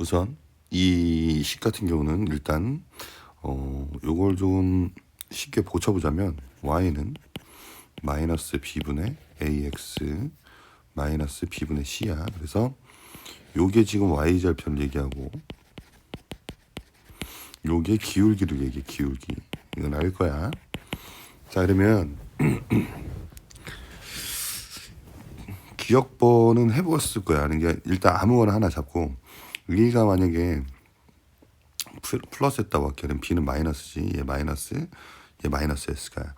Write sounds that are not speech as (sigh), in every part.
우선 이 식 같은 경우는 일단 어 요걸 좀 쉽게 고쳐보자면 y는 마이너스 b분의 ax 마이너스 b분의 c야. 그래서 요게 지금 y 절편 얘기하고 요게 기울기를 얘기해 기울기. 이건 알 거야. 자 그러면 (clears throat) 기억번은 해봤을 거야. 하는 게 일단 아무거나 하나 잡고 A가 만약에 플- 플러스였다고 할게. 그럼 B는 마이너스지. 얘 마이너스, 얘 마이너스 S가.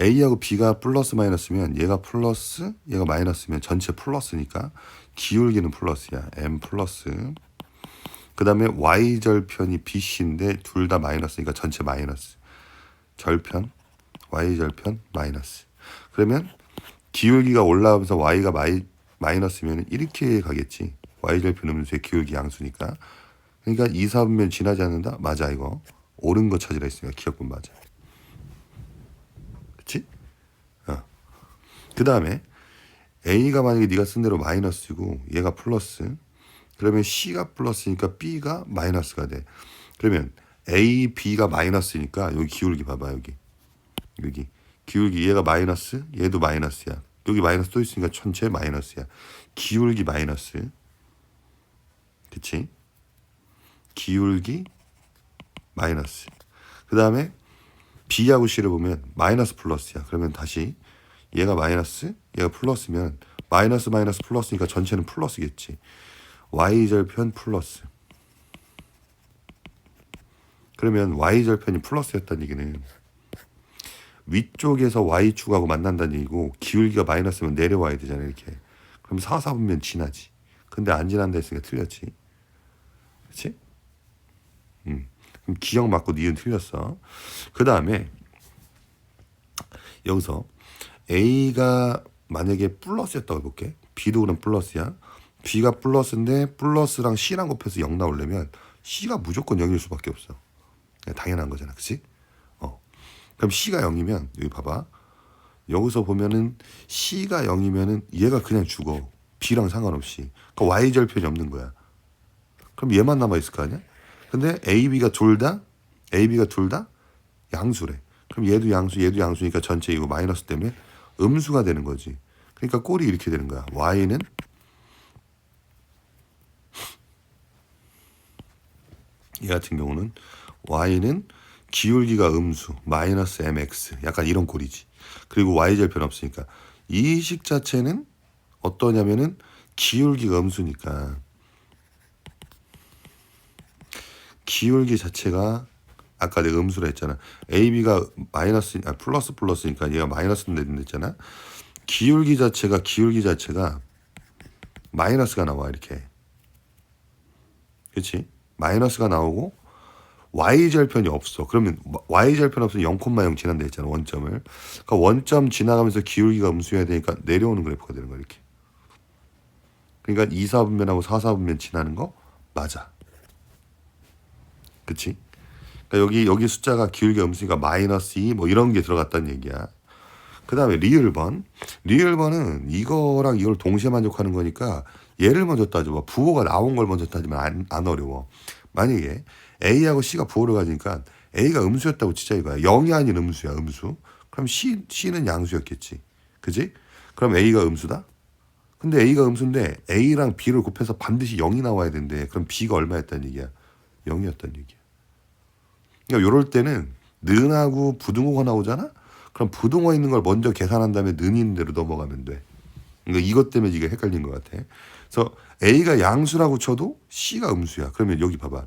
A하고 B가 플러스 마이너스면 얘가 플러스, 얘가 마이너스면 전체 플러스니까 기울기는 플러스야. M 플러스. 그 다음에 Y 절편이 BC인데 둘 다 마이너스니까 전체 마이너스. 절편, Y 절편 마이너스. 그러면 기울기가 올라가면서 y가 마이, 마이너스면 이렇게 가겠지. Y 절편 음수의 기울기 양수니까. 그러니까 2, 4분면 지나지 않는다? 맞아 이거. 옳은 거 찾으라 했으니까 기억분 맞아. 그치? 어. 그 다음에 a가 만약에 네가 쓴 대로 마이너스고 얘가 플러스 그러면 c가 플러스니까 b가 마이너스가 돼. 그러면 a, b가 마이너스니까 여기 기울기 봐봐 여기. 여기 기울기 얘가 마이너스 얘도 마이너스야 여기 마이너스 또 있으니까 전체 마이너스야 기울기 마이너스 그치? 기울기 마이너스. 그 다음에 B하고 C를 보면 마이너스 플러스야. 그러면 다시 얘가 마이너스 얘가 플러스면 마이너스 마이너스 플러스니까 전체는 플러스겠지. Y절편 플러스. 그러면 Y절편이 플러스였다는 얘기는 위쪽에서 y축하고 만난다는 얘기고 기울기가 마이너스면 내려와야 되잖아요 이렇게. 그럼 4, 4분면 지나지. 근데 안 지난다 했으니까 틀렸지 그렇지? 음. 그럼 기억 맞고 니은 틀렸어 그 다음에 여기서 a가 만약에 플러스였다고 해볼게 b도 그럼 플러스야 b가 플러스인데 플러스랑 c랑 곱해서 0 나오려면 c가 무조건 0일 수밖에 없어 당연한 거잖아 그치? 그럼 C가 0이면 여기 봐봐. 여기서 보면은 C가 0이면은 얘가 그냥 죽어. B랑 상관없이. 그러니까 Y 절편이 없는 거야. 그럼 얘만 남아 있을 거 아니야? 근데 A, B가 둘 다, A, B가 둘 다 양수래. 그럼 얘도 양수, 얘도 양수니까 전체 이거 마이너스 때문에 음수가 되는 거지. 그러니까 꼴이 이렇게 되는 거야. Y는 얘 같은 경우는 Y는 기울기가 음수 마이너스 mx 약간 이런 꼴이지. 그리고 y 절편 없으니까 이 식 자체는 어떠냐면은 기울기가 음수니까 기울기 자체가 아까 내가 음수라 했잖아. ab가 마이너스 아 플러스 플러스니까 얘가 마이너스 된다 했잖아. 기울기 자체가 기울기 자체가 마이너스가 나와 이렇게. 그렇지? 마이너스가 나오고 y 절편이 없어. 그러면 y 절편 없으면 0,0 지난다 했잖아 원점을. 그러니까 원점 지나가면서 기울기가 음수해야 되니까 내려오는 그래프가 되는 거야 이렇게. 그러니까 2, 4분면하고 4, 4분면 지나는 거 맞아. 그치? 그러니까 여기 여기 숫자가 기울기가 음수니까 마이너스 2 뭐 이런 게 들어갔다는 얘기야. 그 다음에 리을번. 리을번은 이거랑 이걸 동시에 만족하는 거니까 얘를 먼저 따져봐. 부호가 나온 걸 먼저 따지면 안, 안 어려워. 만약에 A하고 C가 부호를 가지니까 A가 음수였다고 치자 이거야. 0이 아닌 음수야, 음수. 그럼 C, C는 양수였겠지. 그지? 그럼 A가 음수다? 근데 A가 음수인데 A랑 B를 곱해서 반드시 0이 나와야 된대. 그럼 B가 얼마였다는 얘기야? 0이었다는 얘기야. 그러니까 요럴 때는 는하고 부등호가 나오잖아? 그럼 부등호 있는 걸 먼저 계산한 다음에 는 있는 대로 넘어가면 돼. 그러니까 이것 때문에 이게 헷갈린 것 같아. 그래서 A가 양수라고 쳐도 C가 음수야. 그러면 여기 봐봐.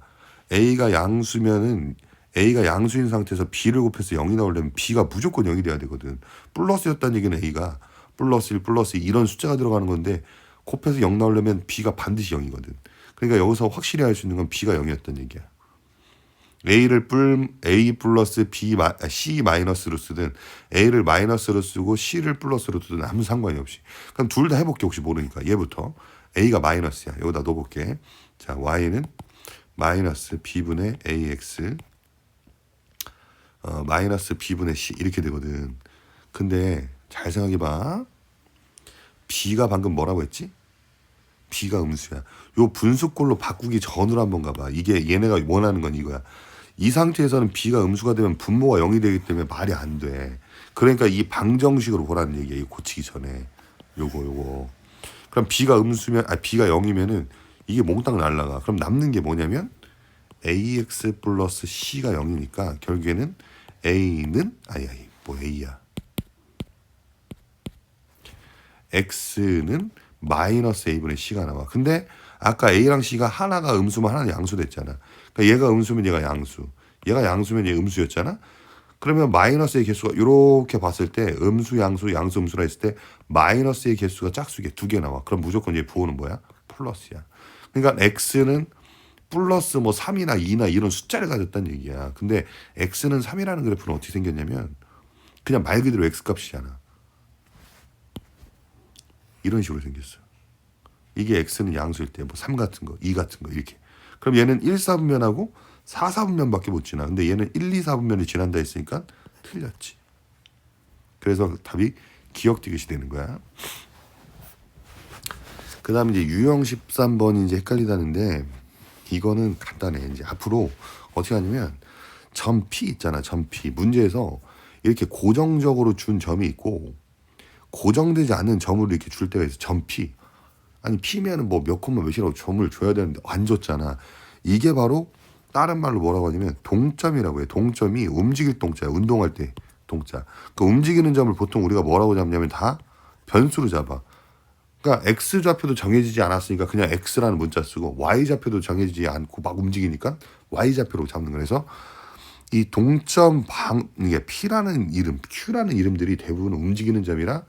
A가 양수면은 A가 양수인 상태에서 B를 곱해서 0이 나오려면 B가 무조건 0이 돼야 되거든. 플러스였다는 얘기는 A가 플러스 1, 플러스 2 이런 숫자가 들어가는 건데 곱해서 0 나오려면 B가 반드시 0이거든. 그러니까 여기서 확실히 알수 있는 건 B가 0이었던 얘기야. A를 뿔 A 플러스 B 마, 아, C 마이너스로 쓰든 A를 마이너스로 쓰고 C를 플러스로 쓰든 아무 상관이 없이. 그럼 둘 다 해볼게 혹시 모르니까 얘부터 A가 마이너스야. 여기다 넣어볼게. 자 Y는 마이너스 b분의 ax 어, 마이너스 b분의 c 이렇게 되거든. 근데 잘 생각해봐. b가 방금 뭐라고 했지? B가 음수야. 요 분수꼴로 바꾸기 전으로 한번 가봐. 이게 얘네가 원하는 건 이거야. 이 상태에서는 b가 음수가 되면 분모가 0이 되기 때문에 말이 안 돼. 그러니까 이 방정식으로 보라는 얘기야. 이거 고치기 전에. 요거 요거. 그럼 b가 음수면 아 b가 0이면은 이게 몽땅 날라가. 그럼 남는 게 뭐냐면 ax 플러스 c가 0이니까 결국에는 a는 아니 아니 뭐 a야. x는 마이너스 a분의 c가 나와. 근데 아까 a랑 c가 하나가 음수면 하나는 양수 됐잖아. 그러니까 얘가 음수면 얘가 양수. 얘가 양수면 얘 음수였잖아. 그러면 마이너스의 개수가 이렇게 봤을 때 음수, 양수, 양수, 음수라 했을 때 마이너스의 개수가 짝수게 두 개 나와. 그럼 무조건 얘 부호는 뭐야? 플러스야. 그러니까 x는 플러스 뭐 3이나 2나 이런 숫자를 가졌다는 얘기야. 근데 x는 3이라는 그래프는 어떻게 생겼냐면 그냥 말 그대로 x 값이잖아. 이런 식으로 생겼어. 이게 x는 양수일 때 뭐 3 같은 거, 2 같은 거 이렇게. 그럼 얘는 1, 4분면하고 4, 4분면밖에 못 지나. 근데 얘는 1, 2, 4분면이 지난다 했으니까 틀렸지. 그래서 답이 기억 디귿이 되는 거야. 그 다음에 이제 유형 13번이 이제 헷갈리다는데 이거는 간단해. 이제 앞으로 어떻게 하냐면 점 P 있잖아. 점 P. 문제에서 이렇게 고정적으로 준 점이 있고 고정되지 않는 점으로 이렇게 줄 때가 있어. 점 P. 아니 P면은 뭐 몇 콤마 몇이라고 점을 줘야 되는데 안 줬잖아. 이게 바로 다른 말로 뭐라고 하냐면 동점이라고 해. 동점이 움직일 동자야. 운동할 때 동자. 그 움직이는 점을 보통 우리가 뭐라고 잡냐면 다 변수로 잡아. 그러니까 x 좌표도 정해지지 않았으니까 그냥 x라는 문자 쓰고 y 좌표도 정해지지 않고 막 움직이니까 y 좌표로 잡는 거라서 이 동점 방 이게 p라는 이름, q라는 이름들이 대부분 움직이는 점이라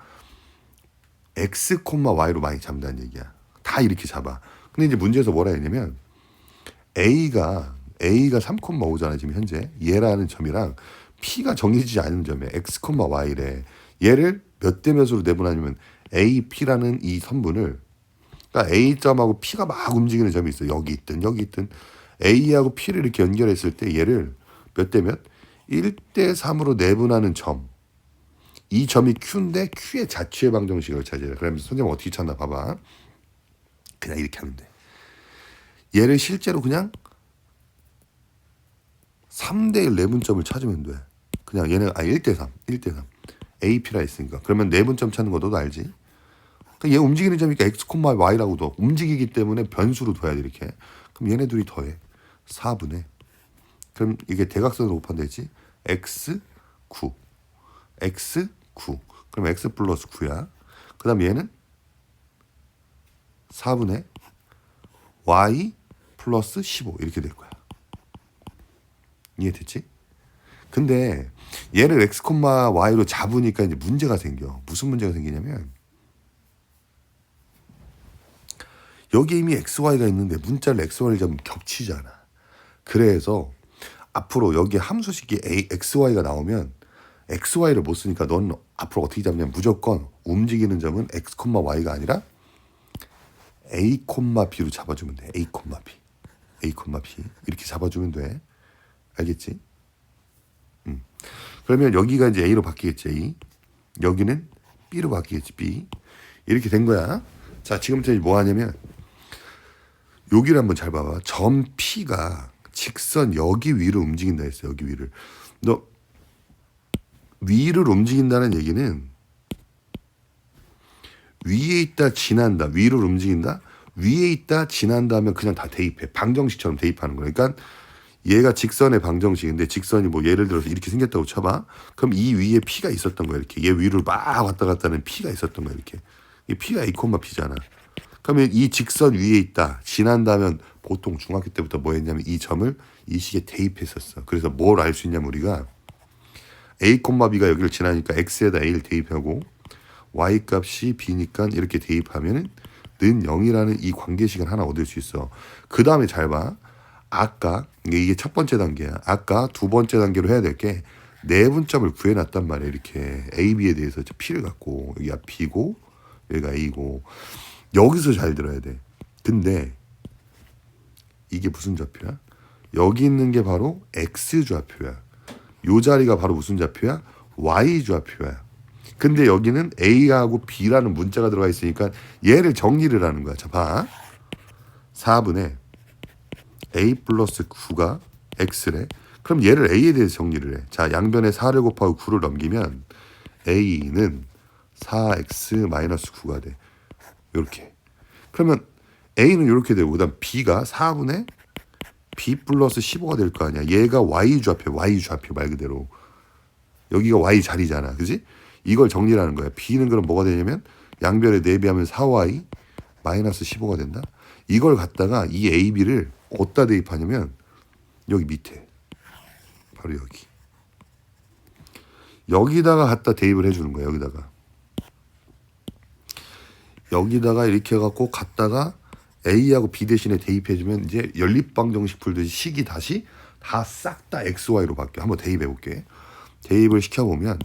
x, y로 많이 잡는다는 얘기야. 다 이렇게 잡아. 근데 이제 문제에서 뭐라 했냐면 a가 a가 3,5잖아 지금 현재 얘라는 점이랑 p가 정해지지 않은 점이야. x, y래. 얘를 몇 대 몇으로 내분하냐면 a, p라는 이 선분을 그러니까 a 점하고 p가 막 움직이는 점이 있어. 여기 있든 여기 있든 a하고 p를 이렇게 연결했을 때 얘를 몇 대 몇? 1대 3으로 내분하는 점. 이 점이 q인데 q의 자취의 방정식을 찾아야 돼. 그러면 선생님 어떻게 찾나 봐봐. 그냥 이렇게 하면 돼. 얘를 실제로 그냥 3대 1 내분점을 찾으면 돼. 그냥 얘는 아 1대 3, 1대 3. AP라 했으니까. 그러면 내분점 찾는 거 너도 알지? 그러니까 얘 움직이는 점이니까 x, y라고도 움직이기 때문에 변수로 둬야 돼 이렇게. 그럼 얘네 둘이 더해. 4분의. 그럼 이게 대각선으로 곱하면 되지. x 9. x 9. 그럼 x 플러스 9야. 그 다음 얘는 4분의 y 플러스 15 이렇게 될 거야. 이해됐지? 근데 얘를 x, y로 잡으니까 이제 문제가 생겨. 무슨 문제가 생기냐면 여기 이미 x, y가 있는데 문자를 x, y를 잡으면 겹치잖아. 그래서 앞으로 여기 함수식이 a, x, y가 나오면 x, y를 못 쓰니까 넌 앞으로 어떻게 잡냐면 무조건 움직이는 점은 x, y가 아니라 a, b로 잡아주면 돼. a, b. a, b. 이렇게 잡아주면 돼. 알겠지? 음. 그러면 여기가 이제 A로 바뀌겠지. A. 여기는 B로 바뀌겠지. B. 이렇게 된 거야. 자, 지금부터 뭐 하냐면 여기를 한번 잘 봐봐. 점 P가 직선 여기 위로 움직인다 했어. 여기 위를. 너 위를 움직인다는 얘기는 위에 있다 지난다 위로 움직인다 위에 있다 지난다 하면 그냥 다 대입해 방정식처럼 대입하는 거야 그러니까 얘가 직선의 방정식인데 직선이 뭐 예를 들어서 이렇게 생겼다고 쳐봐. 그럼 이 위에 P가 있었던 거야 이렇게. 얘 위로 막 왔다 갔다 하는 P가 있었던 거야 이렇게. 이 P가 A, P잖아. 그러면 이 직선 위에 있다. 지난다면 보통 중학교 때부터 뭐 했냐면 이 점을 이 식에 대입했었어. 그래서 뭘 알 수 있냐면 우리가 A, B가 여기를 지나니까 X에다 A를 대입하고 Y 값이 B니까 이렇게 대입하면은 는 0이라는 이 관계식을 하나 얻을 수 있어. 그 다음에 잘 봐. 아까 이게 첫 번째 단계야. 아까 두 번째 단계로 해야 될 게 내분점을 구해놨단 말이야. 이렇게 A, B에 대해서 P를 갖고 여기가 B고 여기가 A고 여기서 잘 들어야 돼. 근데 이게 무슨 좌표야? 여기 있는 게 바로 X 좌표야. 요 자리가 바로 무슨 좌표야? Y 좌표야. 근데 여기는 A하고 B라는 문자가 들어가 있으니까 얘를 정리를 하는 거야. 자, 봐. 4분의 A 플러스 9가 X래. 그럼 얘를 A에 대해서 정리를 해. 자, 양변에 4를 곱하고 9를 넘기면 A는 4X 마이너스 9가 돼. 이렇게. 그러면 A는 이렇게 되고 그다음 B가 4분의 B 플러스 15가 될 거 아니야. 얘가 Y 좌표, Y 좌표 말 그대로. 여기가 Y 자리잖아. 그지? 이걸 정리하는 거야. B는 그럼 뭐가 되냐면 양변에 대비하면 4Y 마이너스 15가 된다. 이걸 갖다가 이 AB를 어디다 대입하냐면 여기 밑에. 바로 여기. 여기다가 갖다 대입을 해주는 거야. 여기다가. 여기다가 이렇게 해갖고 갖다가 A하고 B 대신에 대입해주면 이제 연립방정식 풀듯이 식이 다시 다싹다 XY로 바뀌어. 한번 대입해볼게. 대입을 시켜보면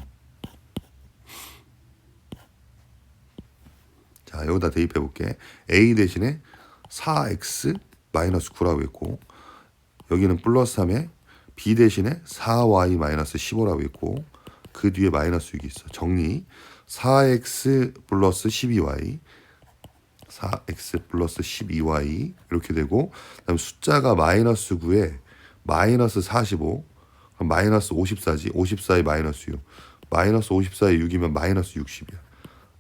자 여기다 대입해볼게. A 대신에 4X 마이너스 9라고 했고 여기는 플러스 3에 B 대신에 4Y 마이너스 15라고 했고 그 뒤에 마이너스 6이 있어. 정리 4X 플러스 12Y 4x 플러스 12y 이렇게 되고 그다음 숫자가 마이너스 9에 마이너스 45 그럼 마이너스 54지 54에 마이너스 6 마이너스 54에 6이면 마이너스 60이야.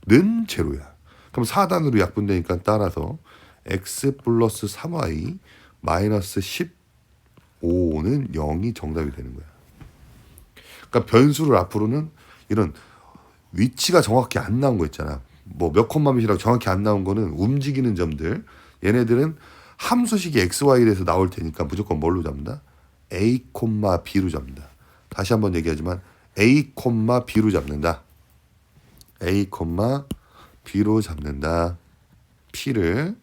는 제로야. 그럼 4단으로 약분되니까 따라서 x 플러스 3y 마이너스 15는 0이 정답이 되는 거야. 그러니까 변수를 앞으로는 이런 위치가 정확히 안 나온 거 있잖아. 뭐 몇 콤마 몇이라고 정확히 안 나온 거는 움직이는 점들. 얘네들은 함수식이 xy에 대해서 나올 테니까 무조건 뭘로 잡는다? a b로 잡는다. 다시 한번 얘기하지만 a b로 잡는다. a b로 잡는다. p를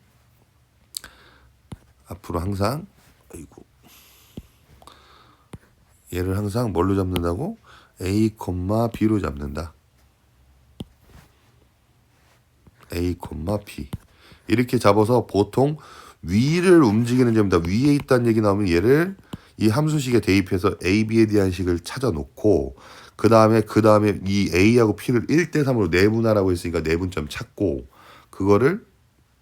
앞으로 항상 아이고 얘를 항상 뭘로 잡는다고? a b로 잡는다. A, B 이렇게 잡아서 보통 위를 움직이는 점이다. 위에 있다는 얘기 나오면 얘를 이 함수식에 대입해서 A, B에 대한 식을 찾아 놓고 그 다음에 그 다음에 이 A하고 P를 1대 3으로 내분하라고 했으니까 내분점 찾고 그거를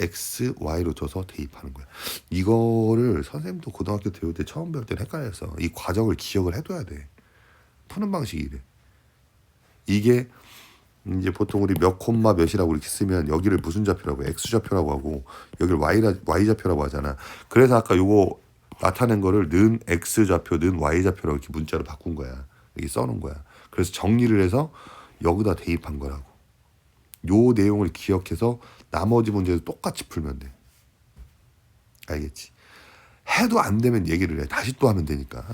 X, Y로 줘서 대입하는 거야. 이거를 선생님도 고등학교 배울 때 처음 배울 때는 헷갈렸어. 이 과정을 기억을 해둬야 돼. 푸는 방식이 이래. 이게 이제 보통 우리 몇 콤마 몇이라고 이렇게 쓰면 여기를 무슨 좌표라고 해? x 좌표라고 하고 여기를 y y 좌표라고 하잖아. 그래서 아까 요거 나타낸 거를 는 x 좌표, 는 y 좌표라고 이렇게 문자로 바꾼 거야. 여기 써놓은 거야. 그래서 정리를 해서 여기다 대입한 거라고. 요 내용을 기억해서 나머지 문제도 똑같이 풀면 돼. 알겠지? 해도 안 되면 얘기를 해. 다시 또 하면 되니까.